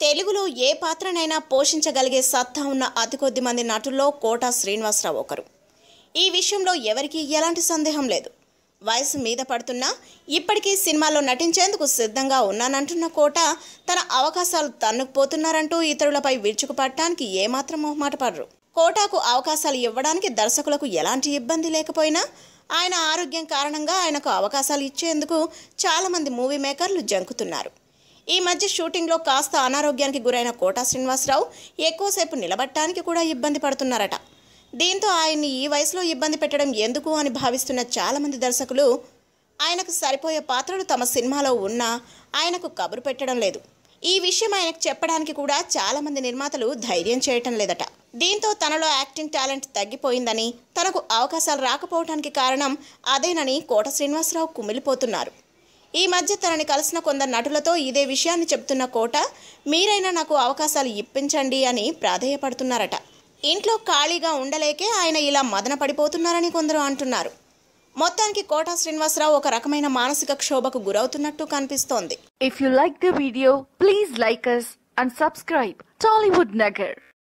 తెలుగులో ఏ పాత్రనైనా పోషించగలిగే సత్తా ఉన్న అతి కొద్ది మంది నటుల్లో కోటా శ్రీనివాసరావు ఒకరు. ఈ విషయంలో ఎవరికీ ఎలాంటి సందేహం లేదు. వయసు మీద పడుతున్నా ఇప్పటికీ సినిమాలో నటించేందుకు సిద్ధంగా ఉన్నానంటున్న కోట తన అవకాశాలు తన్నుకుపోతున్నారంటూ ఇతరులపై విరుచుకుపడటానికి ఏమాత్రం మొహమాట పడరు. కోటాకు అవకాశాలు ఇవ్వడానికి దర్శకులకు ఎలాంటి ఇబ్బంది లేకపోయినా ఆయన ఆరోగ్యం కారణంగా ఆయనకు అవకాశాలు ఇచ్చేందుకు చాలామంది మూవీ మేకర్లు జంకుతున్నారు. ఈ మధ్య షూటింగ్లో కాస్త అనారోగ్యానికి గురైన కోటా శ్రీనివాసరావు ఎక్కువసేపు నిలబట్టడానికి కూడా ఇబ్బంది పడుతున్నారట. దీంతో ఆయన్ని ఈ వయసులో ఇబ్బంది పెట్టడం ఎందుకు అని భావిస్తున్న చాలామంది దర్శకులు ఆయనకు సరిపోయే పాత్రలు తమ సినిమాలో ఉన్నా ఆయనకు కబురు పెట్టడం లేదు. ఈ విషయం ఆయనకు చెప్పడానికి కూడా చాలామంది నిర్మాతలు ధైర్యం చేయటం లేదట. దీంతో తనలో యాక్టింగ్ టాలెంట్ తగ్గిపోయిందని తనకు అవకాశాలు రాకపోవటానికి కారణం అదేనని కోట శ్రీనివాసరావు కుమిలిపోతున్నారు. ఈ మధ్య తనని కలిసిన కొందరు నటులతో ఇదే విషయాన్ని చెప్తున్న కోట మీరైనా నాకు అవకాశాలు ఇప్పించండి అని ప్రాధేయపడుతున్నారట. ఇంట్లో ఖాళీగా ఉండలేకే ఆయన ఇలా మదన పడిపోతున్నారని కొందరు అంటున్నారు. మొత్తానికి కోట శ్రీనివాసరావు ఒక రకమైన మానసిక క్షోభకు గురవుతున్నట్టు కనిపిస్తోంది. If you like the video please like and subscribe Tollywood Tollywood